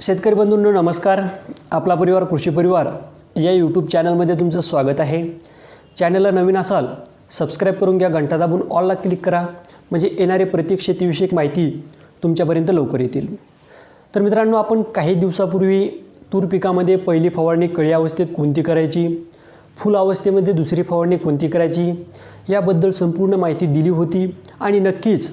शेतकरी बंधूंनो नमस्कार. आपला परिवार कृषी परिवार या यूट्यूब चॅनलमध्ये तुमचं स्वागत आहे. चॅनलला नवीन असाल सबस्क्राईब करून घ्या घंटा दाबून ऑलला क्लिक करा. म्हणजे येणारे प्रत्येक शेतीविषयक माहिती तुमच्यापर्यंत लवकर येतील. तर मित्रांनो आपण काही दिवसापूर्वी तूर पिकामध्ये पहिली फवारणी कळी अवस्थेत कोणती करायची फुल अवस्थेमध्ये दुसरी फवारणी कोणती करायची याबद्दल संपूर्ण माहिती दिली होती आणि नक्कीच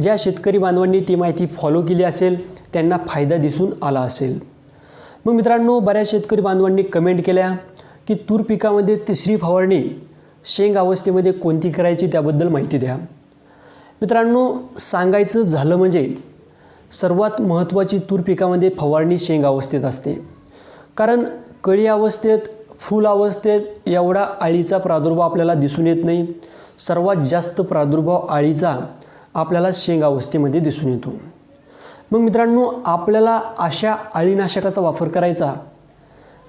ज्या शेतकरी बांधवांनी ती माहिती फॉलो केली असेल त्यांना फायदा दिसून आला असेल. मग मित्रांनो बऱ्याच शेतकरी बांधवांनी कमेंट केल्या की तूर पिकामध्ये तिसरी फवारणी शेंग अवस्थेमध्ये कोणती करायची त्याबद्दल माहिती द्या. मित्रांनो सांगायचं झालं म्हणजे सर्वात महत्त्वाची तूर पिकामध्ये फवारणी शेंग अवस्थेत असते. कारण कळी अवस्थेत फूल अवस्थेत एवढा आळीचा प्रादुर्भाव आपल्याला दिसून येत नाही. सर्वात जास्त प्रादुर्भाव आळीचा आपल्याला शेंगा अवस्थेमध्ये दिसून येतो. मग मित्रांनो आपल्याला अशा अळीनाशकाचा वापर करायचा.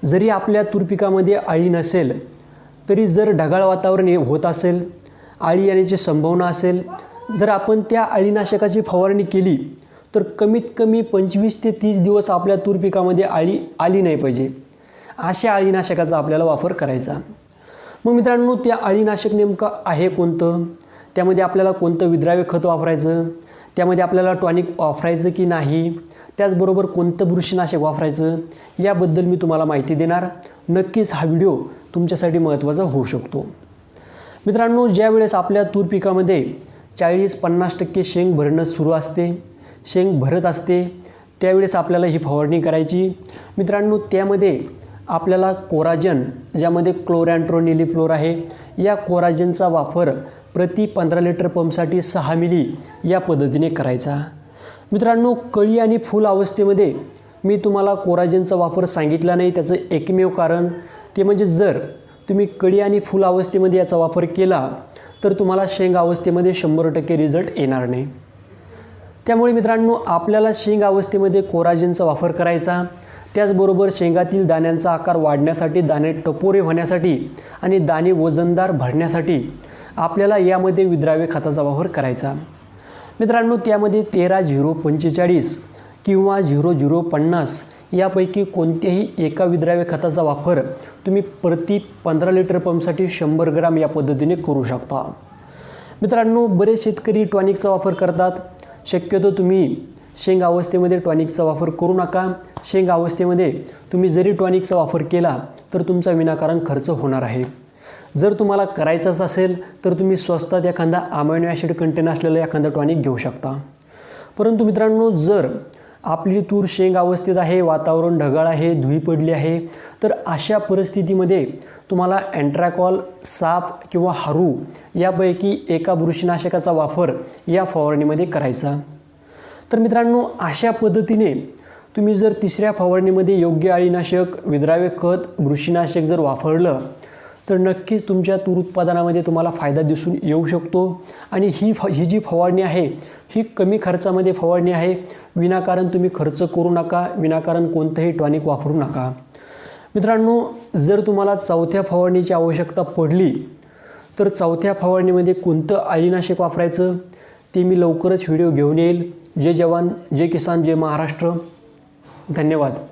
जरी आपल्या तूर पिकामध्ये आळी नसेल तरी जर ढगाळ वातावरण हे होत असेल आळी येण्याची संभावना असेल जर आपण त्या अळीनाशकाची फवारणी केली तर कमीत कमी पंचवीस ते तीस दिवस आपल्या तूर पिकामध्ये आळी आली नाही पाहिजे. अशा अळीनाशकाचा आपल्याला वापर करायचा. मग मित्रांनो त्या अळीनाशक नेमकं आहे कोणतं? त्यामध्ये आपल्याला कोणतं विद्राव्य खत वापरायचं? त्यामध्ये आपल्याला टॉनिक वापरायचं की नाही? त्याचबरोबर कोणतं बुरशीनाशक वापरायचं? याबद्दल मी तुम्हाला माहिती देणार. नक्कीच हा व्हिडिओ तुमच्यासाठी महत्त्वाचा होऊ शकतो. मित्रांनो ज्यावेळेस आपल्या तूर पिकामध्ये चाळीस पन्नास टक्के शेंग भरणं सुरू असते शेंग भरत असते त्यावेळेस आपल्याला ही फवारणी करायची. मित्रांनो त्यामध्ये आपल्याला कोराजन ज्यामध्ये क्लोरॅन्ट्रोनिलिफ्लोर आहे या कोराजनचा वापर प्रति पंधरा लिटर पंपसाठी सहा मिली या पद्धतीने करायचा. मित्रांनो कळी आणि फुल अवस्थेमध्ये मी तुम्हाला कोराजनचा वापर सांगितला नाही त्याचं एकमेव कारण ते म्हणजे जर तुम्ही कळी आणि फुल अवस्थेमध्ये याचा वापर केला तर तुम्हाला शेंग अवस्थेमध्ये शंभर टक्के रिझल्ट येणार नाही. त्यामुळे मित्रांनो आपल्याला शेंग अवस्थेमध्ये कोराजनचा वापर करायचा त्याचबरोबर शेंगातील दाण्यांचा आकार वाढण्यासाठी दाणे टपोरे होण्यासाठी आणि दाणे वजनदार भरण्यासाठी आपल्याला यामध्ये विद्राव्य खताचा वापर करायचा. मित्रांनो त्यामध्ये तेरा झिरो पंचेचाळीस किंवा झिरो झिरो पन्नास यापैकी कोणत्याही एका विद्राव्य खताचा वापर तुम्ही प्रति पंधरा लिटर पंपसाठी शंभर ग्राम या पद्धतीने करू शकता. मित्रांनो बरेच शेतकरी टॉनिकचा वापर करतात. शक्यतो तुम्ही शेंग अवस्थेमध्ये टॉनिकचा वापर करू नका. शेंग अवस्थेमध्ये तुम्ही जरी टॉनिकचा वापर केला तर तुमचा विनाकारण खर्च होणार आहे. जर तुम्हाला करायचाच असेल तर तुम्ही स्वस्तात एखादा अमायनो ॲसिड कंटेन असलेलं एखादा टॉनिक घेऊ शकता. परंतु मित्रांनो जर आपली तूर शेंग अवस्थेत आहे वातावरण ढगाळ आहे धुई पडली आहे तर अशा परिस्थितीमध्ये तुम्हाला अँट्रॅकॉल साप किंवा हारू यापैकी एका बुरशीनाशकाचा वापर या फवारणीमध्ये करायचा. तर मित्रांनो अशा पद्धतीने तुम्ही जर तिसऱ्या फवारणीमध्ये योग्य अळीनाशक विद्राव्य खत बुरशीनाशक जर वापरलं तर नक्कीच तुमच्या तूर उत्पादनामध्ये तुम्हाला फायदा दिसून येऊ शकतो. आणि ही फ ही जी फवारणी आहे ही कमी खर्चामध्ये फवारणी आहे. विनाकारण तुम्ही खर्च करू नका विनाकारण कोणतंही टॉनिक वापरू नका. मित्रांनो जर तुम्हाला चौथ्या फवारणीची आवश्यकता पडली तर चौथ्या फवारणीमध्ये कोणतं अळीनाशक वापरायचं? ते मी लवकरच व्हिडिओ घेऊन येईल. जय जवान जय किसान जय महाराष्ट्र. धन्यवाद.